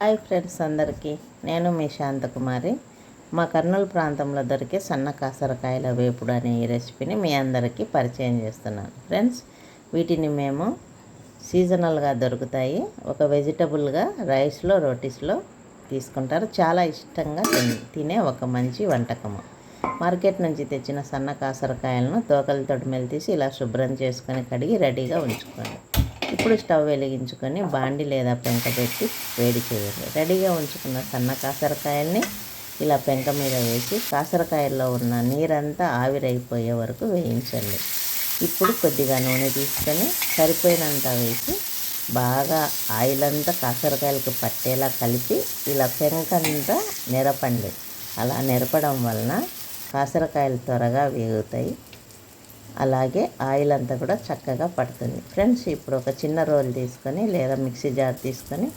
Hi friends అందరికీ. నేను మీ శాంతకుమారి. మా కర్నూలు ప్రాంతంలో దొరికే సన్న కాసరకాయల వేపుడు అనే ఈ రెసిపీని మీ అందరికీ పరిచయం చేస్తున్నాను. ఫ్రెండ్స్ వీటిని మేము సీజనల్గా దొరుకుతాయి. ఒక వెజిటబుల్గా రైస్లో రోటీస్లో తీసుకుంటారు. చాలా ఇష్టంగా తినే ఒక మంచి వంటకము. మార్కెట్ నుంచి తెచ్చిన సన్న కాసరకాయలను తోకల మెలు తీసి ఇలా శుభ్రం చేసుకొని కడిగి రెడీగా ఉంచుకోండి. ఇప్పుడు స్టవ్ వెలిగించుకొని బాండి లేదా పెంక పెట్టి వేడి చేయండి. రెడీగా ఉంచుకున్న సన్న కాసరకాయల్ని ఇలా పెంక మీద వేసి కాసరకాయల్లో ఉన్న నీరంతా ఆవిరైపోయే వరకు వేయించండి. ఇప్పుడు కొద్దిగా నూనె తీసుకొని సరిపోయినంత వేసి బాగా ఆయిల్ అంతా కాసరకాయలకు పట్టేలా కలిపి ఇలా పెంకంతా నెరపండి. అలా నెరపడం వలన కాసరకాయలు త్వరగా వేగుతాయి. అలాగే ఆయిల్ అంతా కూడా చక్కగా పడుతుంది. ఫ్రెండ్స్ ఇప్పుడు ఒక చిన్న రోల్ తీసుకొని లేదా మిక్సీ జార్ తీసుకొని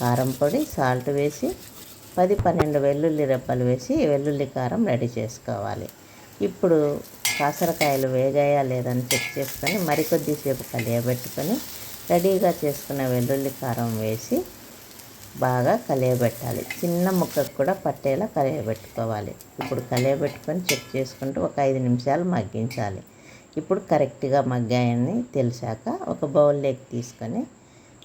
కారం పొడి సాల్ట్ వేసి పది పన్నెండు వెల్లుల్లి రెప్పలు వేసి వెల్లుల్లి కారం రెడీ చేసుకోవాలి. ఇప్పుడు కాసరకాయలు వేగాయా లేదని చెక్ చేసుకొని మరికొద్దిసేపు కలియబెట్టుకొని రెడీగా చేసుకున్న వెల్లుల్లి కారం వేసి బాగా కలియబెట్టాలి. చిన్న ముక్కకు కూడా పట్టేలా కలియబెట్టుకోవాలి. ఇప్పుడు కలియబెట్టుకొని చెక్ చేసుకుంటూ ఒక ఐదు నిమిషాలు మగ్గించాలి. ఇప్పుడు కరెక్ట్గా మగ్గాయని తెలిసాక ఒక బౌల్లోకి తీసుకొని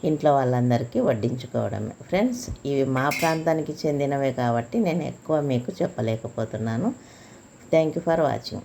ఇంట్లో వాళ్ళందరికీ వడ్డించుకోవడమే. ఫ్రెండ్స్ ఇవి మా ప్రాంతానికి చెందినవే కాబట్టి నేను ఎక్కువ మీకు చెప్పలేకపోతున్నాను. Thank you for watching.